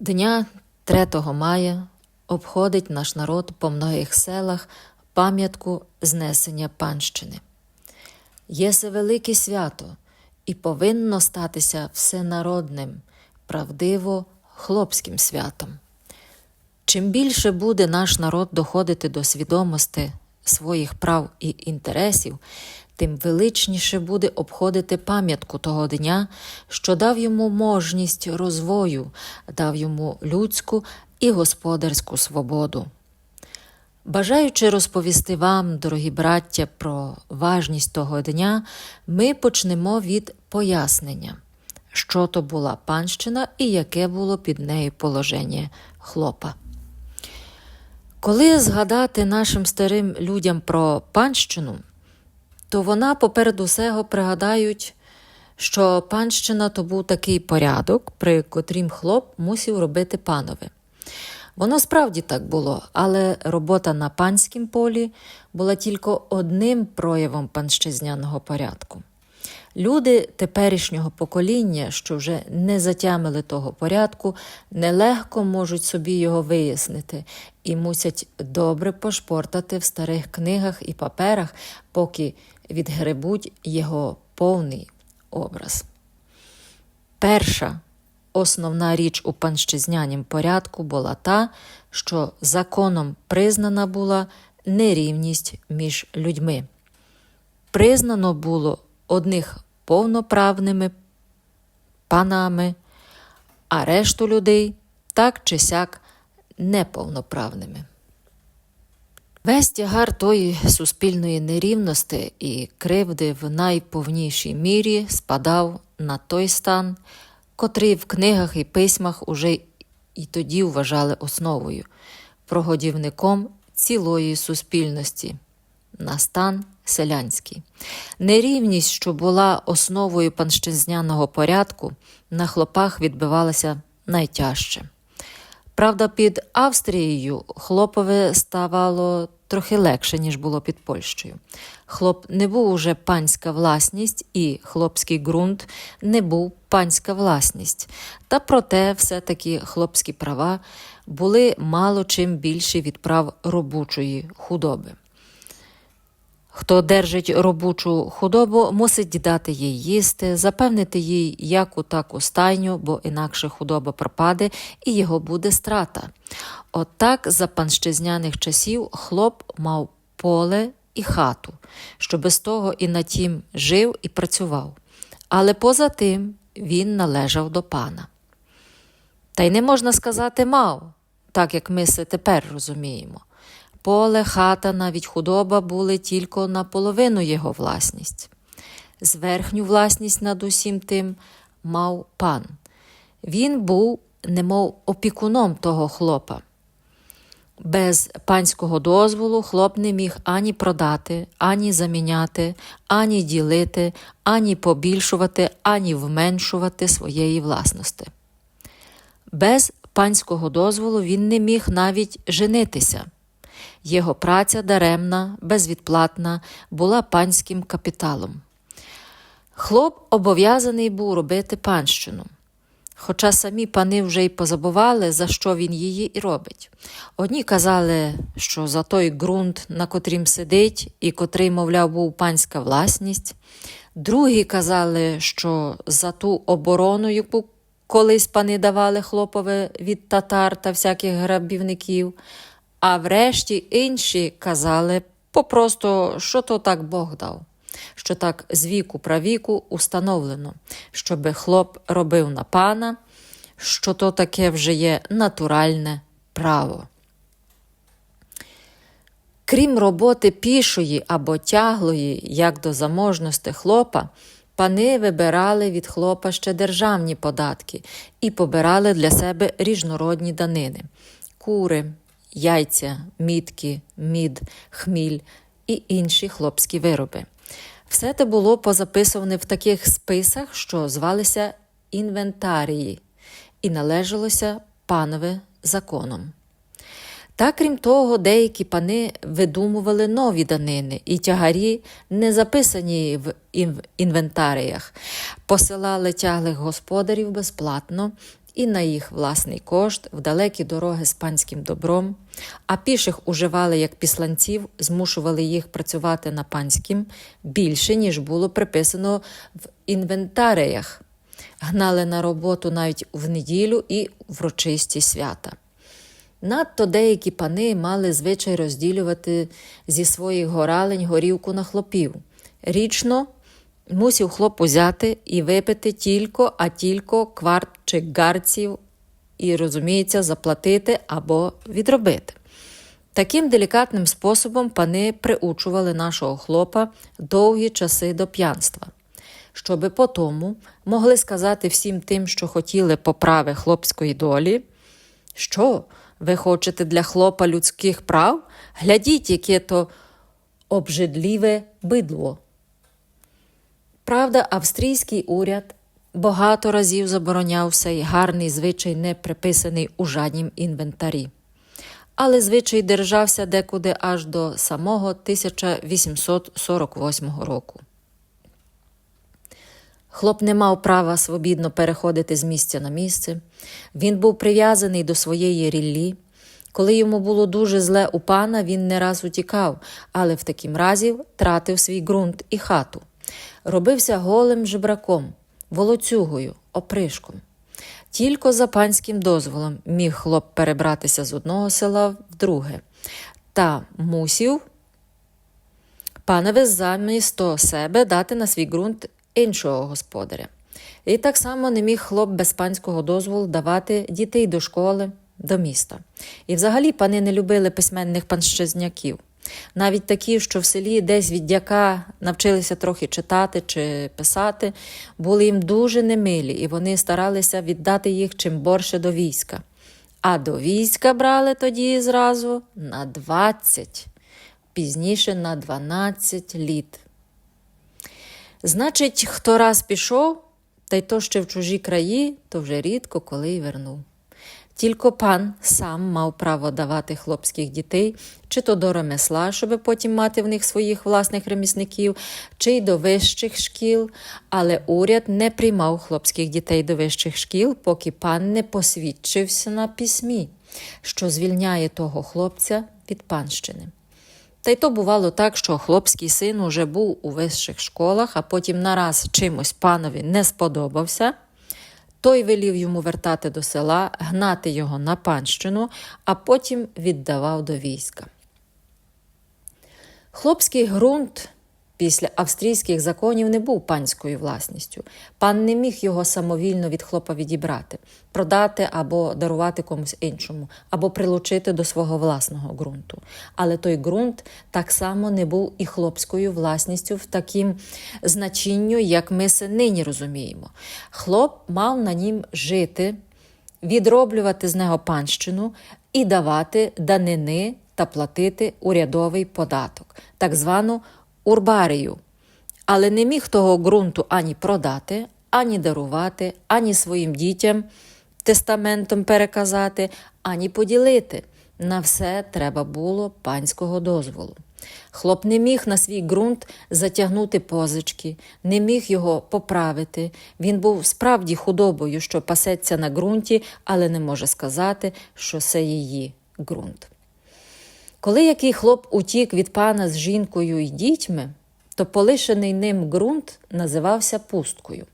Дня 3 мая обходить наш народ по многих селах пам'ятку знесення панщини. Є це велике свято і повинно статися всенародним, правдиво хлопським святом. Чим більше буде наш народ доходити до свідомості своїх прав і інтересів, тим величніше буде обходити пам'ятку того дня, що дав йому можність розвою, дав йому людську і господарську свободу. Бажаючи розповісти вам, дорогі браття, про важність того дня, ми почнемо від пояснення, що то була панщина і яке було під нею положення хлопа. Коли згадати нашим старим людям про панщину, то вона поперед усього пригадають, що панщина то був такий порядок, при котрім хлоп мусив робити панове. Воно справді так було, але робота на панськім полі була тільки одним проявом панщезняного порядку. Люди теперішнього покоління, що вже не затямили того порядку, нелегко можуть собі його вияснити і мусять добре пошпортати в старих книгах і паперах, поки відгребуть його повний образ. Перша основна річ у панщезнянім порядку була та, що законом признана була нерівність між людьми. Признано було одних повноправними панами, а решту людей так чи сяк неповноправними. Весь тягар тої суспільної нерівності і кривди в найповнішій мірі спадав на той стан, котрий в книгах і письмах уже і тоді вважали основою, прогодівником цілої суспільності на стан селянський. Нерівність, що була основою панщезняного порядку, на хлопах відбивалася найтяжче. Правда, під Австрією хлопове ставало трохи легше, ніж було під Польщею. Хлоп не був уже панська власність, і хлопський ґрунт не був панська власність. Та проте, все-таки хлопські права були мало чим більші від прав робочої худоби. Хто держить робочу худобу, мусить дати їй їсти, запевнити їй яку таку стайню, бо інакше худоба пропаде і його буде страта. Отак за панщезняних часів хлоп мав поле і хату, що без того і на тім жив і працював. Але поза тим він належав до пана. Та й не можна сказати мав, так як ми це тепер розуміємо. Поле, хата, навіть худоба були тільки наполовину його власність. Зверхню власність над усім тим мав пан. Він був, немов опікуном того хлопа. Без панського дозволу хлоп не міг ані продати, ані заміняти, ані ділити, ані побільшувати, ані вменшувати своєї власності. Без панського дозволу він не міг навіть женитися. Його праця даремна, безвідплатна, була панським капіталом. Хлоп обов'язаний був робити панщину. Хоча самі пани вже й позабували, за що він її і робить. Одні казали, що за той ґрунт, на котрім сидить, і котрий, мовляв, був панська власність, другі казали, що за ту оборону, яку колись пани давали хлопове від татар та всяких грабівників. А врешті інші казали попросту, що то так Бог дав, що так з віку правіку установлено, щоби хлоп робив на пана, що то таке вже є натуральне право. Крім роботи пішої або тяглої, як до заможності хлопа, пани вибирали від хлопа ще державні податки і побирали для себе різнородні данини кури, яйця, мітки, мід, хміль і інші хлопські вироби. Все це було позаписане в таких списах, що звалися інвентарії, і належалося панове законом. Та, крім того, деякі пани видумували нові данини, і тягарі, не записані в інвентаріях, посилали тяглих господарів безплатно і на їх власний кошт в далекі дороги з панським добром, а піших уживали як післанців, змушували їх працювати на панським більше, ніж було приписано в інвентаріях, гнали на роботу навіть в неділю і врочисті свята. Надто деякі пани мали звичай розділювати зі своїх горалень горівку на хлопів. Річно мусів хлоп узяти і випити тільки, а тільки кварт чи гарців, і, розуміється, заплатити або відробити. Таким делікатним способом пани приучували нашого хлопа довгі часи до п'янства, щоби потому могли сказати всім тим, що хотіли поправи хлопської долі, що ви хочете для хлопа людських прав? Глядіть, яке то обжидліве бидло. Правда, австрійський уряд багато разів забороняв цей гарний звичай, не приписаний у жаднім інвентарі. Але звичай держався декуди аж до самого 1848 року. Хлоп не мав права свобідно переходити з місця на місце. Він був прив'язаний до своєї ріллі. Коли йому було дуже зле у пана, він не раз утікав, але в такім разі тратив свій ґрунт і хату. Робився голим жебраком, волоцюгою, опришком. Тільки за панським дозволом міг хлоп перебратися з одного села в друге, та мусів панове замість себе дати на свій ґрунт іншого господаря. І так само не міг хлоп без панського дозволу давати дітей до школи, до міста. І взагалі пани не любили письменних панщезняків. Навіть такі, що в селі десь від дяка навчилися трохи читати чи писати, були їм дуже немилі, і вони старалися віддати їх чим борше до війська. А до війська брали тоді зразу на 20, пізніше на 12 літ. Значить, хто раз пішов, та й то ще в чужі краї, то вже рідко коли й вернув. Тільки пан сам мав право давати хлопських дітей, чи то до ремесла, щоб потім мати в них своїх власних ремісників, чи й до вищих шкіл, але уряд не приймав хлопських дітей до вищих шкіл, поки пан не посвідчився на письмі, що звільняє того хлопця від панщини. Та й то бувало так, що хлопський син уже був у вищих школах, а потім нараз чимось панові не сподобався. Той велів йому вертати до села, гнати його на панщину, а потім віддавав до війська. Хлопський ґрунт після австрійських законів не був панською власністю. Пан не міг його самовільно від хлопа відібрати, продати або дарувати комусь іншому, або прилучити до свого власного ґрунту. Але той ґрунт так само не був і хлопською власністю в таким значенню, як ми се нині розуміємо. Хлоп мав на нім жити, відроблювати з нього панщину і давати данини та платити урядовий податок, так звану урбарію, але не міг того ґрунту ані продати, ані дарувати, ані своїм дітям тестаментом переказати, ані поділити. На все треба було панського дозволу. Хлоп не міг на свій ґрунт затягнути позички, не міг його поправити. Він був справді худобою, що пасеться на ґрунті, але не може сказати, що це її ґрунт. Коли який хлоп утік від пана з жінкою і дітьми, то полишений ним ґрунт називався пусткою.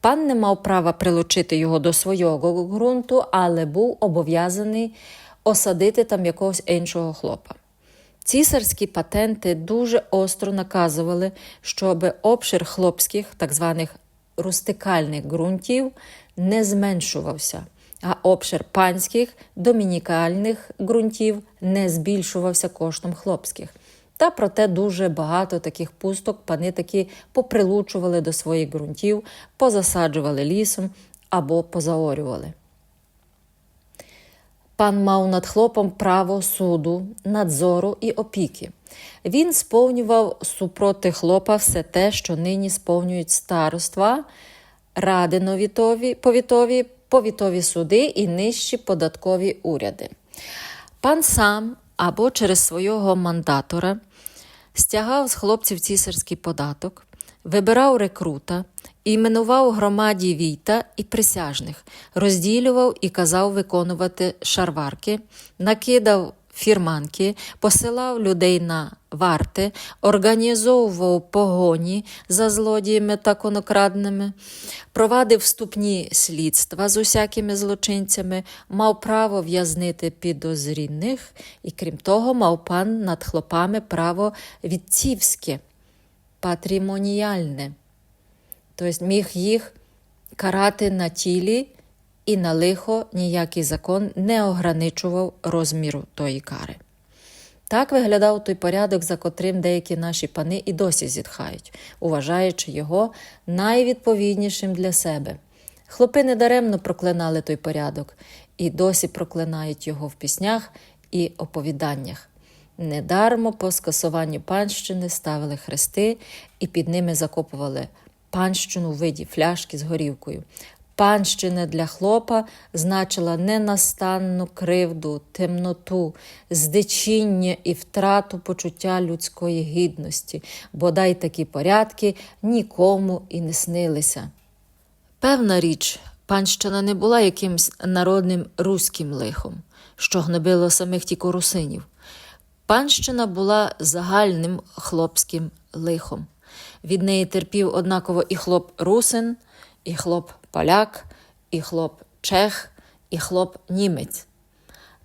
Пан не мав права прилучити його до свого ґрунту, але був обов'язаний осадити там якогось іншого хлопа. Цісарські патенти дуже остро наказували, щоб обшир хлопських, так званих рустикальних ґрунтів, не зменшувався а обшир панських домінікальних ґрунтів не збільшувався коштом хлопських. Та проте дуже багато таких пусток пани таки поприлучували до своїх ґрунтів, позасаджували лісом або позаорювали. Пан мав над хлопом право суду, надзору і опіки. Він сповнював супроти хлопа все те, що нині сповнюють староства, ради повітові, повітові суди і нижчі податкові уряди. Пан сам або через свого мандатора стягав з хлопців цісарський податок, вибирав рекрута, іменував громаді війта і присяжних, розділював і казав виконувати шарварки, накидав фірманки, посилав людей на варти, організовував погоні за злодіями та конокрадними, провадив вступні слідства з усякими злочинцями, мав право в'язнити підозрінних і, крім того, мав пан над хлопами право відцівське, патрімоніальне. Тобто міг їх карати на тілі і на лихо ніякий закон не ограничував розміру тої кари. Так виглядав той порядок, за котрим деякі наші пани і досі зітхають, уважаючи його найвідповіднішим для себе. Хлопи недаремно проклинали той порядок і досі проклинають його в піснях і оповіданнях. Недармо по скасуванню панщини ставили хрести і під ними закопували панщину в виді фляшки з горівкою. Панщина для хлопа значила ненастанну кривду, темноту, здичіння і втрату почуття людської гідності, бодай такі порядки нікому і не снилися. Певна річ, панщина не була якимсь народним руським лихом, що гнобило самих тільки русинів. Панщина була загальним хлопським лихом. Від неї терпів однаково і хлоп русин, і хлоп поляк, і хлоп чех, і хлоп німець.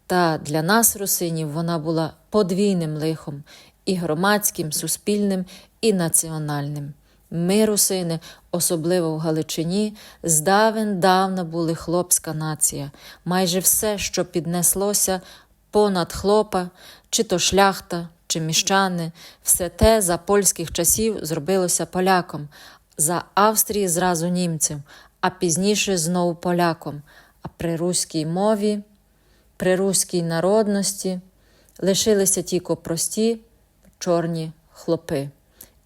Та для нас, русинів, вона була подвійним лихом і громадським, суспільним, і національним. Ми, русини, особливо в Галичині, здавен давна були хлопська нація. Майже все, що піднеслося понад хлопа, чи то шляхта, чи міщани, все те за польських часів зробилося поляком, за Австрії зразу німцем, а пізніше знову поляком. А при руській мові, при руській народності лишилися тільки прості чорні хлопи,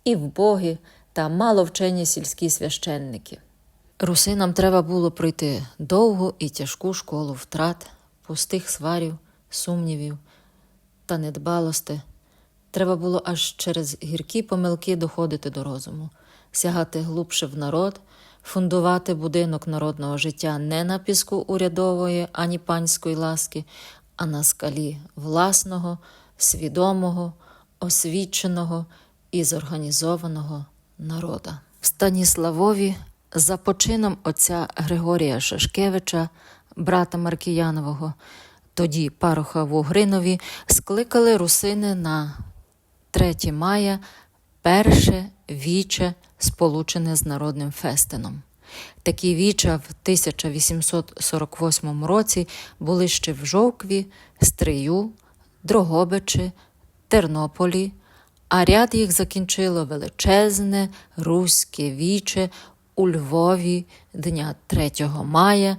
і вбогі та маловчені сільські священники. Русинам треба було пройти довгу і тяжку школу втрат, пустих сварів, сумнівів та недбалости. Треба було аж через гіркі помилки доходити до розуму, сягати глубше в народ, фундувати будинок народного життя не на піску урядової ані панської ласки, а на скалі власного, свідомого, освіченого і зорганізованого народа. В Станіславові за почином отця Григорія Шашкевича, брата Маркіянового, тоді пароха в Угринові, скликали русини на 3 мая перше віче, сполучене з народним фестином. Такі віча в 1848 році були ще в Жовкві, Стрию, Дрогобичі, Тернополі, а ряд їх закінчило величезне руське віче у Львові дня 3 мая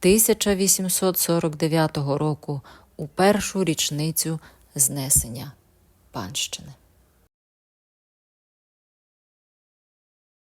1849 року у першу річницю знесення панщини.